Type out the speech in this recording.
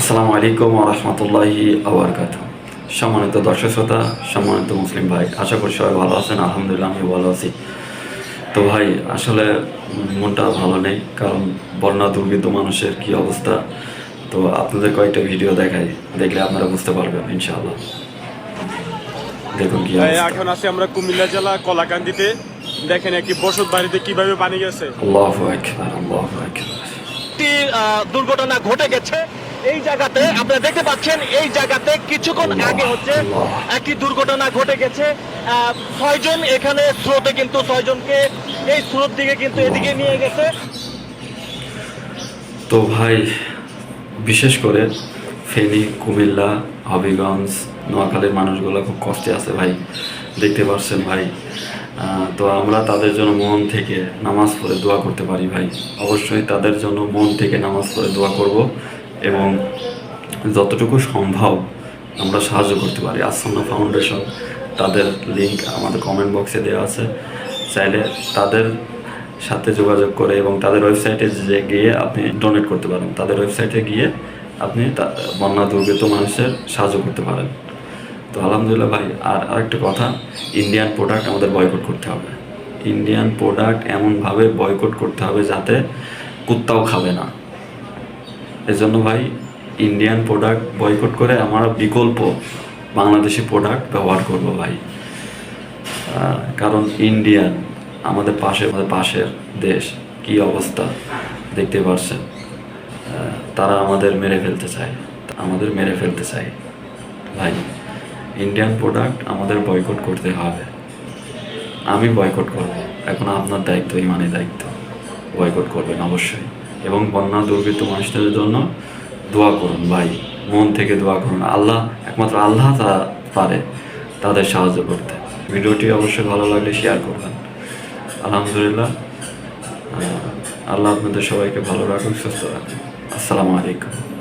আসসালামু আলাইকুম রহমতুল্লাহি আবরকাত সম্মানিত দর্শক শ্রোতা সম্মানিত মুসলিম ভাই আশা করি সবাই ভালো আছেন আলহামদুলিল্লাহ আমি ভালো আছি। তো ভাই আসলে মনটা ভালো নেই কারণ বন্যা দুর্গত মানুষের কি অবস্থা? তো আপনাদের কয়েকটা ভিডিও দেখাই দেখলে আপনারা বুঝতে পারবেন ইনশাআল্লাহ। দেখুন কি এখন আছি আমরা কুমিল্লা জেলা কলাকান্দিতে। দেখেন একটি বসত বাড়িতে কীভাবে পানি গেছে। আল্লাহু আকবার আল্লাহু আকবার। একটি দুর্ঘটনা ঘটে গেছে। এই জায়গাতে আপনারা দেখতে পাচ্ছেন, এই জায়গাতে কিছুক্ষণ আগে হচ্ছে একটি দুর্ঘটনা ঘটে গেছে। ছয়জন এখানে স্রোতে কিন্তু ছয়জনকে এই স্রোত দিকে কিন্তু এদিকে নিয়ে গেছে। তো ভাই, বিশেষ করে ফেনী, কুমিল্লা, হবিগঞ্জ, নোয়াখালীর মানুষগুলো খুব কষ্টে আছে ভাই। দেখতে পাচ্ছেন ভাই। তো আমরা তাদের জন্য মন থেকে নামাজ পড়ে দোয়া করতে পারি ভাই। অবশ্যই তাদের জন্য মন থেকে নামাজ পড়ে দোয়া করব এবং যতটুকু সম্ভব আমরা সাহায্য করতে পারি। আসন্ন ফাউন্ডেশন, তাদের লিঙ্ক আমাদের কমেন্ট বক্সে দেওয়া আছে। চাইলে তাদের সাথে যোগাযোগ করে এবং তাদের ওয়েবসাইটে যে গিয়ে আপনি ডোনেট করতে পারেন, তাদের ওয়েবসাইটে গিয়ে আপনি বন্যা দুর্গত মানুষের সাহায্য করতে পারেন। তো আলহামদুলিল্লাহ ভাই, আর আরেকটা কথা ইন্ডিয়ান প্রোডাক্ট আমাদের বয়কট করতে হবে। ইন্ডিয়ান প্রোডাক্ট এমনভাবে বয়কট করতে হবে যাতে কুত্তাও খাবে না। এজন্য ভাই ইন্ডিয়ান প্রোডাক্ট বয়কট করে আমরা বিকল্প বাংলাদেশি প্রোডাক্ট ব্যবহার করব ভাই। কারণ ইন্ডিয়ান আমাদের পাশে, আমাদের পাশের দেশ, কি অবস্থা দেখতে পারছেন? তারা আমাদের মেরে ফেলতে চায়, আমাদের মেরে ফেলতে চায়, ভাই। ইন্ডিয়ান প্রোডাক্ট আমাদের বয়কট করতে হবে। আমি বয়কট করব। এখন আপনার দায়িত্ব ইমানের দায়িত্ব। বয়কট করবেন অবশ্যই। এবং বন্যা দুর্বৃত্ত মানুষদের জন্য দোয়া করুন ভাই। মন থেকে দোয়া করুন। আল্লাহ, একমাত্র আল্লাহ তারা পারে, তাদের সাহায্য করতে। ভিডিওটি অবশ্যই ভালো লাগলে শেয়ার করবেন। আলহামদুলিল্লাহ। আল্লাহ আপনাদের সবাইকে ভালো রাখুন সুস্থ রাখুন আসসালামু আলাইকুম।